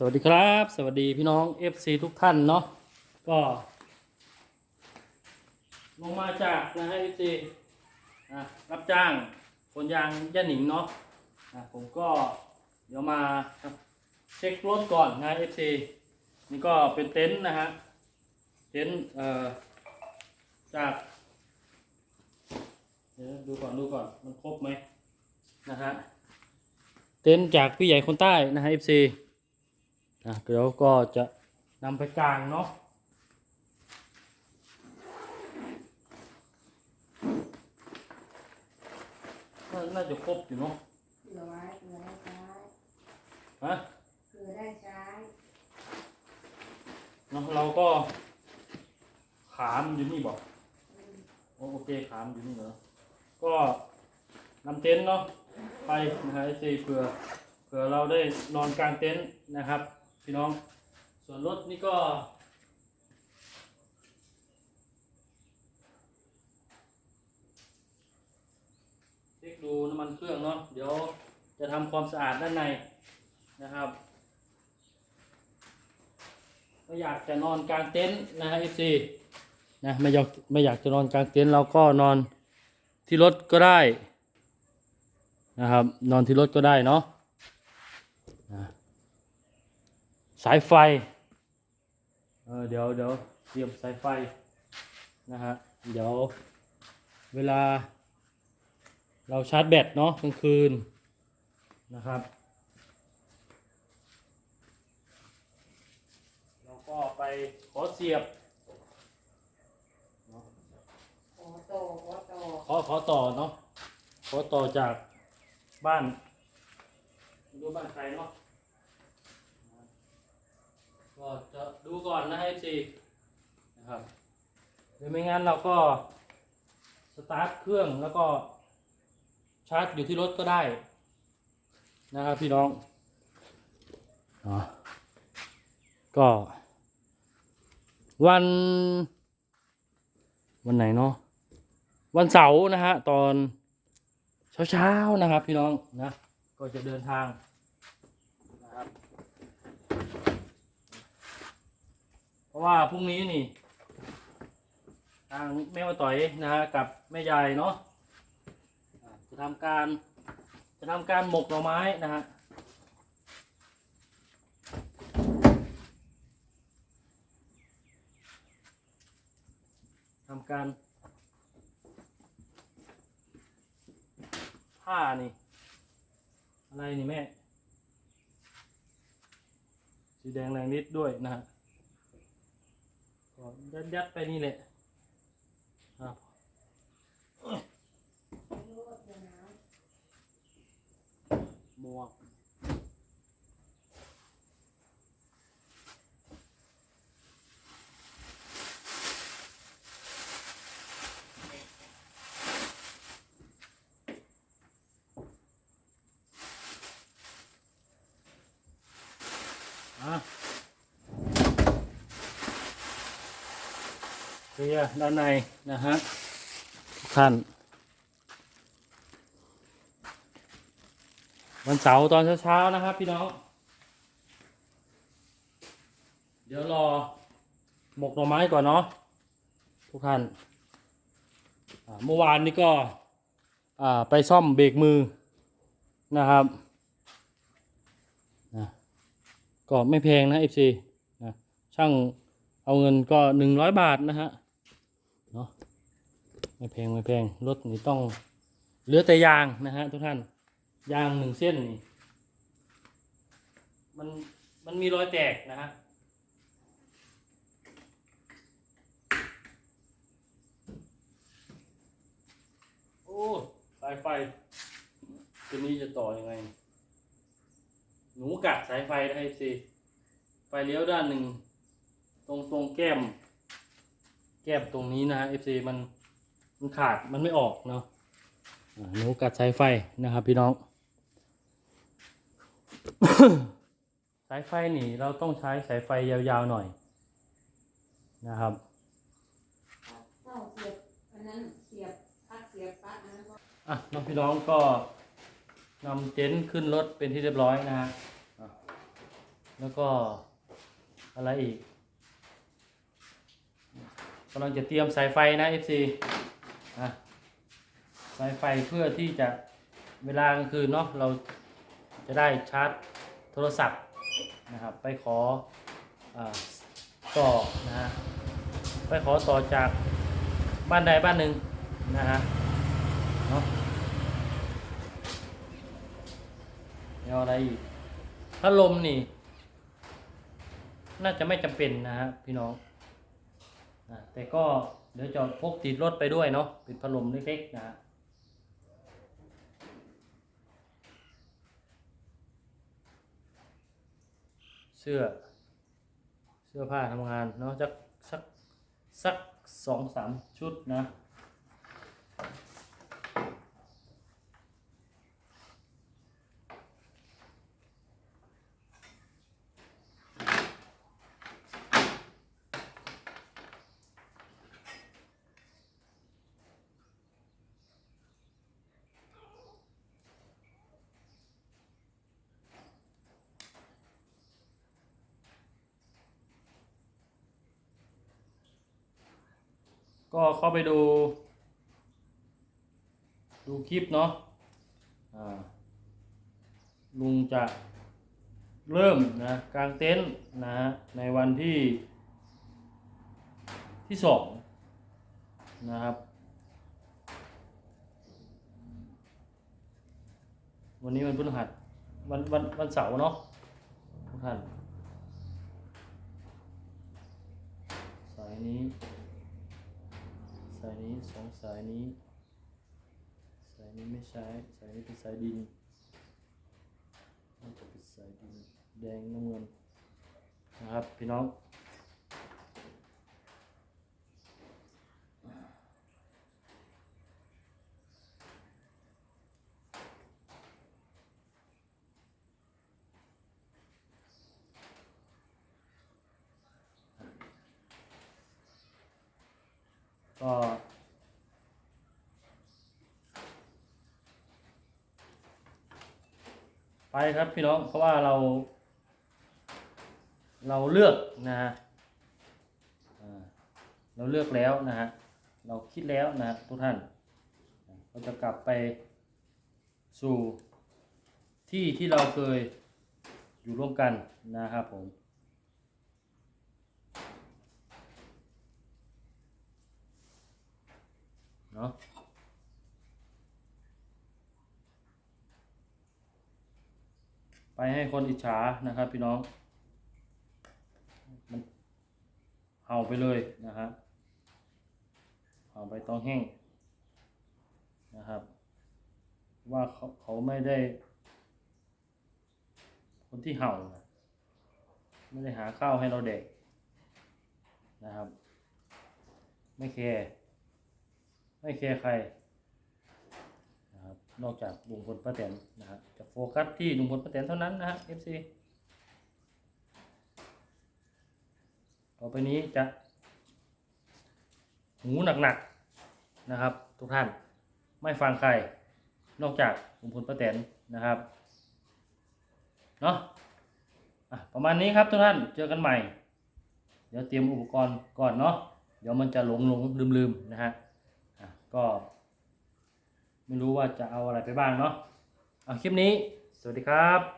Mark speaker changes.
Speaker 1: สวัสดีครับ สวัสดีพี่น้อง FC ทุกท่านเนาะก็ ลงมาจากนะฮะ FC นะรับจ้างคนยางย่าหนิงเนาะนะผมก็เดี๋ยวมาเช็ครถก่อนนะ FC นี่ก็เป็นเต็นท์นะฮะเต็นท์เอ่อจากเดี๋ยวดูก่อนดูก่อนมันครบไหมนะฮะเต็นท์จากพี่ใหญ่คนใต้นะฮะ FC นะเดี๋ยวก็จะนำไปกลางเนาะน่าน่าจะครบอยู่เนาะ
Speaker 2: เผื่อไว้เผื่อได้ใช้
Speaker 1: ฮะ
Speaker 2: เผื่อได้ใช้
Speaker 1: เนาะเราก็ ขามอยู่นี่บอก
Speaker 2: อืม
Speaker 1: โอโอเคขามอยู่นี่เหรอก็นำเต็นท์เนาะไปนะฮะไอซีเผื่อเผื่อเราได้นอนกลางเต็นท์นะครับ พี่น้อง ส่วนรถนี่ก็ เช็คดูน้ำมันเครื่องเนาะ เดี๋ยวจะทำความสะอาดด้านในนะครับไม่อยากจะนอนกลางเต็นท์นะฮะ FC นะไม่อยากไม่อยากจะนอนกลางเต็นท์เราก็นอนที่รถก็ได้นะครับ นอนที่รถก็ได้เนาะนะ สายไฟ เออเดี๋ยวเดี๋ยวเตรียมสายไฟนะฮะ เดี๋ยวเวลา เราชาร์จแบตเนาะกลางคืนนะครับเราก็ไปขอเสียบ
Speaker 2: ขอตขอ
Speaker 1: ขอขอต่อเนาะขอต่อจากบ้านไม่รู้บ้านใครเนาะ ก็จะดูก่อนนะให้ซีนะครับหรือไม่งั้นเราก็สตาร์ทเครื่องแล้วก็ชาร์จอยู่ที่รถก็ได้ นะครับพี่น้องออก็ วัน วันไหนเนาะวันเสาร์นะฮะตอนเช้าๆนะครับพี่น้องนะ ก็จะเดินทางนะครับ เพ ราะว่าพรุ่งนี้นี่ ทางแม่มาต่อยนะฮะกับแม่ยายเนาะจะทำการจะทำการหมกหน่อไม้นะฮะทำการผ้านี่ อะไรนี่แม่ สีแดงแรงนิดด้วยนะฮะ ยัดยัดๆไปนี่แหละครับ
Speaker 2: ไม่รู้ว่าเผื่อหนาว
Speaker 1: หมวกอะเค ลียร์ด้านในนะฮะทุกท่าน วันเสาร์ตอนเช้าๆนะครับพี่น้อง เดี๋ยวรอหมกหน่อไม้ก่อนเนาะทุกท่านอ่าเมื่อวานนี้ก็อ่าไปซ่อมเบรกมือนะครับนะก็ไม่แพงนะ FC นะช่างเอาเงินก็หนึ่งร้อยบาทนะฮะเนาะ ไม่แพงไม่แพงรถนี่ต้องเหลือแต่ยางนะฮะทุกท่านยางหนึ่งเส้นนี่มันมันมีรอยแตกนะฮะโอ้สายไฟตัวนี้จะต่ออยังไง หนูกัดสายไฟได้สิไฟเลี้ยวด้านหนึ่ง ตรงตรงแก้ม แก้มตรงนี้นะฮะ FC มัน มันขาดมันไม่ออกเนาะอ่าหนูกัดสายไฟนะครับ พี่น้อง สายไฟนี่เราต้องใช้สายไฟยาวๆหน่อยนะครับ
Speaker 2: เต้าเสียบอันนั้นเสียบพักเสียบปลั๊กอันนั้นก็
Speaker 1: อะน้องพี่น้องก็นำเต็นท์ขึ้นรถเป็นที่เรียบร้อยนะฮะอะแล้วก็อะไรอีกกำลังจะเตรียมสายไฟนะ FC อะสายไฟเพื่อที่จะเวลากลางคืนเนาะเราจะได้ชาร์จโทรศัพท์นะครับ ไปขออต่อนะฮะไปขอต่อจากบ้านใดบ้านหนึ่งนะฮะเนาะแล้วอะไรอีกพัดลมนี่ น่าจะไม่จำเป็นนะฮะพี่น้องอะแต่ก็ เดี๋ยวจะพกติดรถไปด้วยเนาะเป็นพัดลมเล็กๆนะฮะเสื้อ เสื้อผ้าทำงานเนาะสักสักสักสองสามชุดนะ ก็เข้าไปดู ดูคลิปเนาะลุงจะเริ่มนะกางเต็นท์นะฮะในวันที่ที่สองนะครับ วันนี้วันพฤหัสวันวันวันเสาร์เนาะทุกท่านสายนี้ นี้สองสายนี้ สายนี้ไม่ใช้ สายนี้เป็นสายดินน่าจะเป็นสายดินแดงน้ำเงินนะครับพี่น้องก็ ไปครับพี่น้องเพราะว่าเรา เราเลือกนะฮะเราเลือกแล้วนะฮะเราคิดแล้วนะฮะทุกท่าน เราจะกลับไปสู่ที่ที่เราเคยอยู่ร่วมกันนะครับผมเนาะ ไปให้คนอิจฉานะครับ พี่น้อง มันเห่าไปเลยนะฮะเห่าไปต้องแห้งนะครับ ว่าเขาเขาไม่ได้ คนที่เห่านะไม่ได้หาข้าวให้เราเด็กนะครับ ไม่แคร์ไม่แคร์ใคร นอกจากลุงพลป้าแตนนะครับจะโฟกัสที่ลุงพลป้าแตนเท่านั้นนะฮะ FC ต่อไปนี้จะ หูหนักๆนะครับ ทุกท่านไม่ฟังใคร นอกจากลุงพลป้าแตนนะครับเนาะะประมาณนี้ครับทุกท่านเจอกันใหม่ เดี๋ยวเตรียมอุปกรณ์ก่อนเนาะเดี๋ยวมันจะหลงหลงลืมลืมๆนะฮะก็ ไม่รู้ว่าจะเอาอะไรไปบ้างเนาะเอาคลิปนี้ สวัสดีครับ